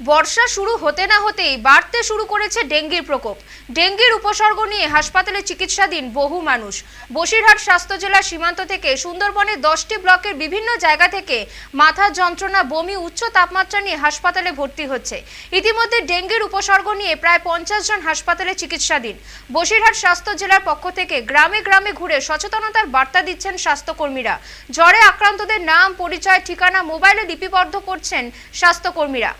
বর্ষা শুরু হতে না হতেই বাড়তে শুরু করেছে ডেঙ্গির প্রকোপ। ডেঙ্গির উপসর্গ নিয়ে হাসপাতালে চিকিৎসাধীন বহু মানুষ। বসিরহাট স্বাস্থ্য জেলার সীমান্ত থেকে সুন্দরবনের দশটি ব্লকের বিভিন্ন জায়গা থেকে মাথার যন্ত্রণা, বমি, উচ্চ তাপমাত্রা নিয়ে হাসপাতালে ভর্তি হচ্ছে। ইতিমধ্যে ডেঙ্গির উপসর্গ নিয়ে প্রায় পঞ্চাশ জন হাসপাতালে চিকিৎসাধীন। বসিরহাট স্বাস্থ্য জেলার পক্ষ থেকে গ্রামে গ্রামে ঘুরে সচেতনতার বার্তা দিচ্ছেন স্বাস্থ্যকর্মীরা। জ্বরে আক্রান্তদের নাম, পরিচয়, ঠিকানা মোবাইলে লিপিবদ্ধ করছেন স্বাস্থ্যকর্মীরা।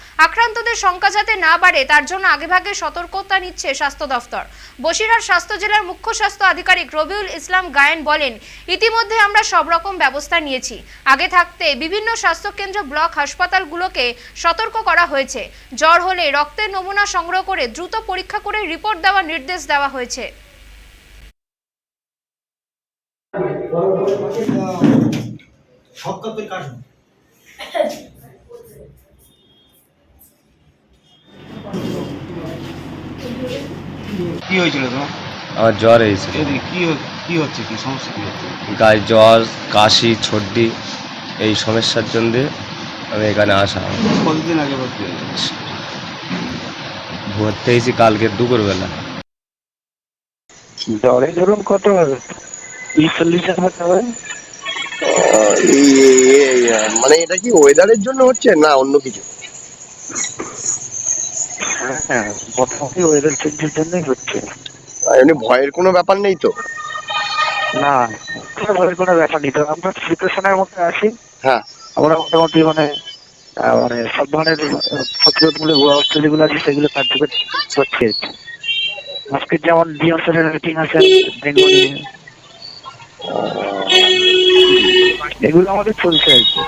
আক্রান্তদের সংখ্যা যাতে না বাড়ে, তার জন্য আগেভাগে সতর্কতা নিচ্ছে স্বাস্থ্য দফতর। বসিরহাট স্বাস্থ্য জেলার মুখ্য স্বাস্থ্য আধিকারিক রবিউল ইসলাম গায়েন বলেন, ইতিমধ্যে আমরা সব রকম ব্যবস্থা নিয়েছি। আগে থাকতে বিভিন্ন স্বাস্থ্যকেন্দ্র ব্লক হাসপাতালগুলোকে সতর্ক করা হয়েছে। জ্বর হলে রক্তের নমুনা সংগ্রহ করে দ্রুত পরীক্ষা করে রিপোর্ট দেওয়ার নির্দেশ দেওয়া হয়েছে। সব কাপের কাটুন কি হয়েছিল তোমার? আমার জ্বর এদিকে কি হ- কি হচ্ছে? কি সমস্যা কি হচ্ছে? গায়ে জ্বর কাশি সর্দি এই সমস্যার জন্যে আমি এখানে আসা। কতদিন আগে ভর্তি হয়েছে ভর্তি হয়েছি কালকে দুপুরবেলা। জ্বরে ধরুন কত হবে। তিরিশ চল্লিশ হাজার হবে মানে এটা কি ওয়েদারের জন্য হচ্ছে না অন্য কিছু? হ্যাঁ মোটামুটি ওয়েদার চেঞ্জের জন্যই হচ্ছে। এমনি ভয়ের কোনো ব্যাপার নেই তো? না ভয়ের কোনো ব্যাপার নেই তো। আমরা প্রিপারেশনের মধ্যে আছি। হ্যাঁ। আমরা মোটামুটি মানে মানে সব ধরনের প্রতিরোধমূলক ব্যবস্থা যেগুলো আছে সেগুলো কার্যকর হচ্ছে আজকে যেমন ডিএমসের মিটিং আছে ডেঙ্গু এগুলো আমাদের চলছে আর কি।